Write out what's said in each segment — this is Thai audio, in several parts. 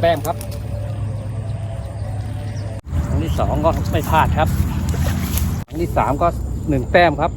แต้มครับครั้งที่สองก็ไม่พลาดครับครั้งที่สามก็หนึ่งแต้มครับ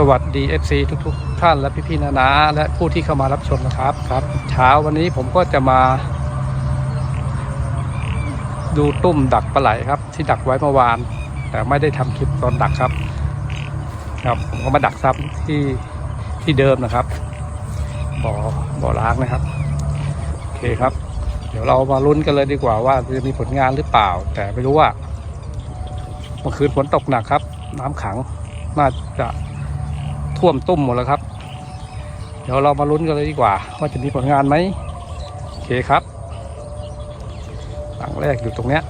สวัสดี FC ทุกๆ ท่านและพี่ๆนานาและผู้ที่เข้ามารับชมนะครับครับ เช้าวันนี้ผมก็จะมา ดูตุ้มดักปลาไหลครับ ที่ดักไว้เมื่อวาน แต่ไม่ได้ทำคลิปตอนดักครับ ครับผมก็มาดักซ้ำที่ที่เดิมนะครับบ่อบ่อล้างนะครับโอเคครับ เดี๋ยวเรามาลุ้นกันเลยดีกว่าว่าจะมีผลงานหรือเปล่า แต่ไม่รู้ว่าเมื่อคืนฝนตกหนักครับ น้ำขังน่าจะ ท่วมตุ้มหมดแล้วครับ เดี๋ยวเรามาลุ้นกันเลยดีกว่า ว่าจะมีผลงานไหมโอเคครับหลังแรกอยู่ตรงเนี้ย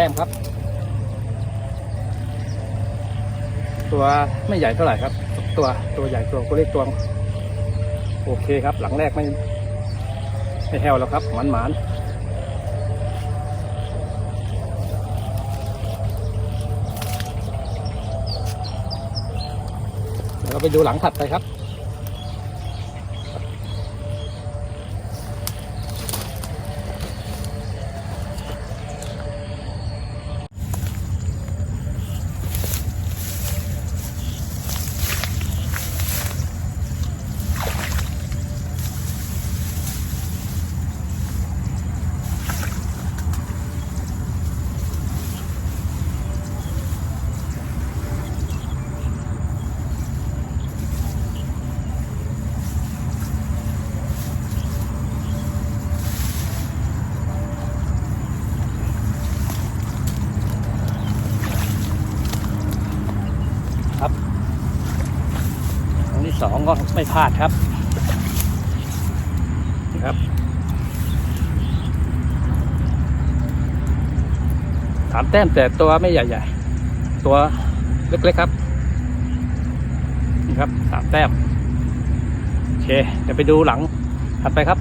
ต้มครับ ตัวไม่ใหญ่เท่าไหร่ครับ ตัวตัวใหญ่ตัวก็เล็กตัว โอเคครับ หลังแรกไม่ไม่แห้วแล้วครับหมันหมันเดี๋ยวเราไปดูหลังถัดไปครับ ครั้งที่สองก็ไม่พลาดครับครับสามแต้มแต่ตัวไม่ใหญ่ๆ ตัวเล็กๆครับนี่ครับสามแต้มโอเคเดี๋ยวไปดูหลังถัดไปครับ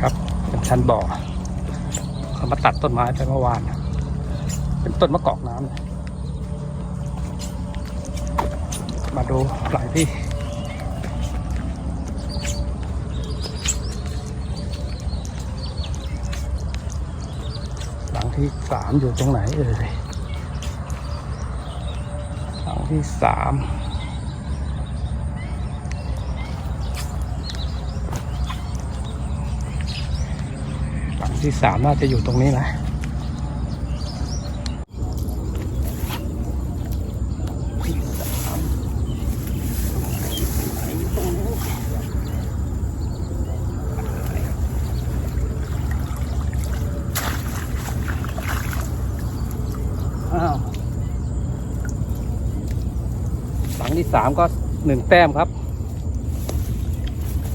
ครับเป็นชั้นบ่อ เขามาตัดต้นไม้ไปเมื่อวานเป็นต้นมะกอกน้ำมาดูหลังที่หลังที่สามอยู่ตรงไหนเอ่ยหลังที่สาม ที่สามน่าจะอยู่ตรงนี้นะหลังที่สามก็หนึ่งแต้มครับ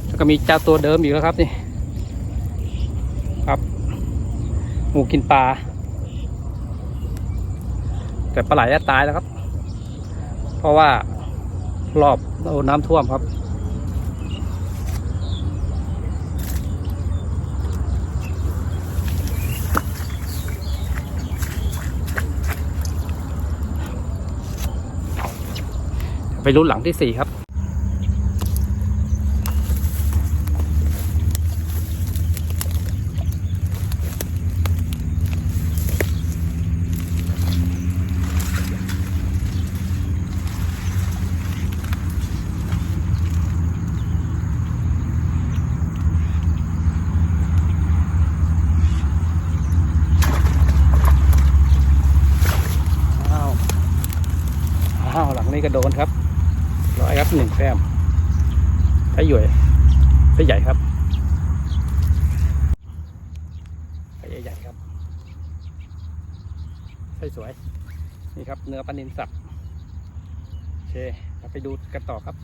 แล้วก็มีเจ้าตัวเดิมอีกแล้วครับนี่ หมูกินปลา แต่ปลาไหลจะตายแล้วครับ เพราะว่ารอบโดนน้ำท่วมครับไปรุ่นหลังที่สี่ครับ อ้าว อ้าว หลัง นี้ก็โดนครับ ร้อยครับหนึ่งแต้มไส้หย่วยไส้ใหญ่ครับใหญ่ใหญ่ๆครับไส้สวย นี่ครับ เนื้อปลานินสับโอเคเราไปดูกันต่อครับ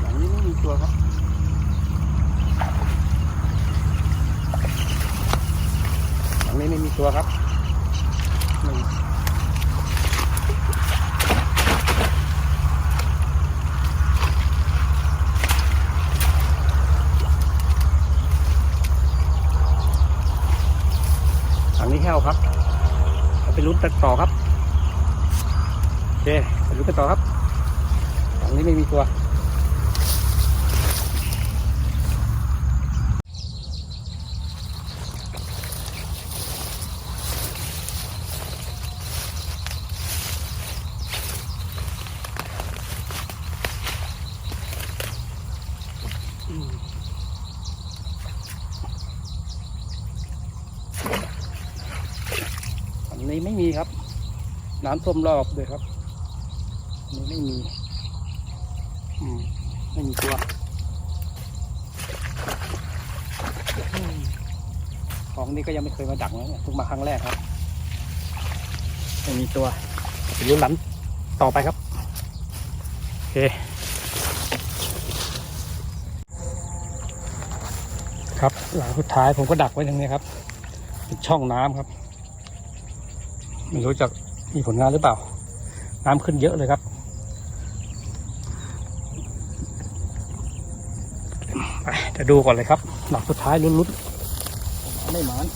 หลังนี้ไม่มีตัวครับ หลังนี้ไม่มี ตัวครับหนึ่งหลังนี้แห้วครับเราไปลุ้นกันต่อครับโอเคไปลุ้นกันต่อครับหลังนี้ไม่มีตัว อันนี้ไม่มีครับ น้ำท่วมรอบเลยครับนนี้ไม่มีอืมไม่มีตัวของนี้ก็ยังไม่เคยมาดักนะเนี่ยเพิ่งมาครั้งแรกครับไม่มีตัวไปลุ้นหลังต่อไปครับโอเคครับหลังสุดท้ายผมก็ดักไว้ตรงนี้ครับเป็นช่องน้ำครับ ไม่รู้จะมีผลงานหรือเปล่า น้ำขึ้นเยอะเลยครับไปจะดูก่อนเลยครับ หลักสุดท้ายลุ้นๆไม่หมาน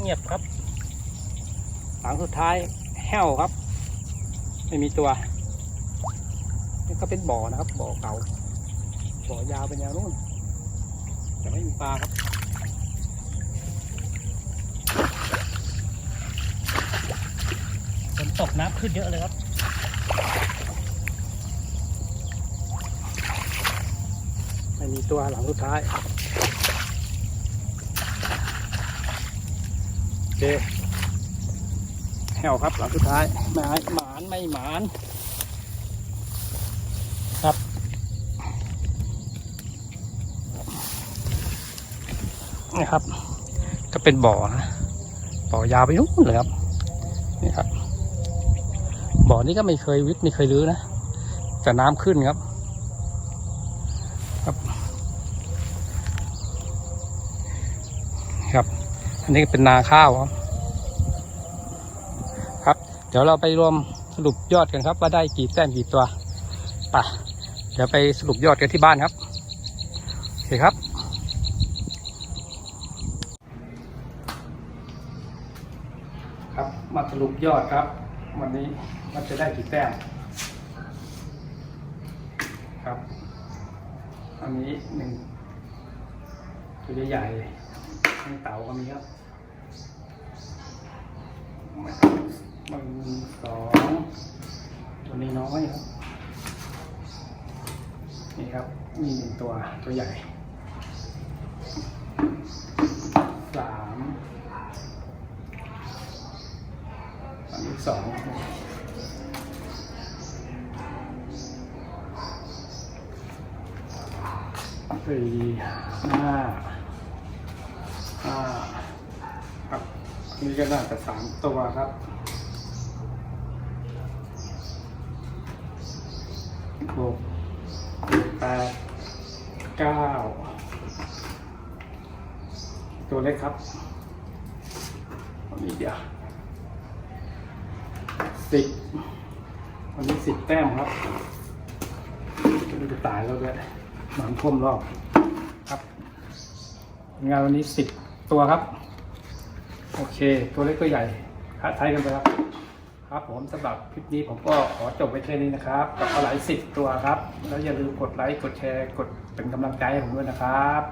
เงียบครับ หลังสุดท้ายแห้วครับ ไม่มีตัวนี่ก็เป็นบ่อนะครับ บ่อเก่า บ่อยาวเป็นยาวนู่น แต่ไม่มีปลาครับฝนตกน้ำขึ้นเยอะเลยครับไม่มีตัวหลังสุดท้ายโอเคแหวครับหลังสุดท้ายหมายหมานไม่หมานครับ นี่ครับ ก็เป็นบ่อนะบ่อยาวไปนู่นเลยครับนี่ครับ บ่อนี้ก็ไม่เคยวิทย์ไม่เคยรื้อนะแต่น้ำขึ้นครับ ครับ ครับ อันนี้เป็นนาข้าวครับ ครับ เดี๋ยวเราไปรวม รุปยอดกันครับ ว่าได้กี่แต้มกี่ตัวป่ะเดี๋ยวไปสรุปยอดกันที่บ้านครับโอเคครับมาสรุปยอดครับ วันนี้มันจะได้กี่แต้มครับ อันนี้หนึ่งตัวใหญ่ๆทั้งเต่าก็มีครับ มันสองตัวนี้น้อยครับ นี่ครับมีหนึ่งตัวตัวใหญ่สามอันนี้สองสี่ห้าห้าครับนนี้ก็น่าจะสามตัวครับ หกแปดเก้าตัวเล็กครับวันนี้เดียวสิบวันนี้สิบแต้มครับจะตายแล้วด้วยหนังท่วมรอบครับ งานวันนี้สิบตัวครับ โอเค ตัวเล็กตัวใหญ่หาไทยกันไปครับ ครับผมสำหรับคลิปนี้ผมก็ขอจบไว้แค่นี้นะครับกับปลาไหลสิบตัวครับ แล้วอย่าลืมกดไลค์กดแชร์กดเป็นกำลังใจให้ผมด้วยนะครับ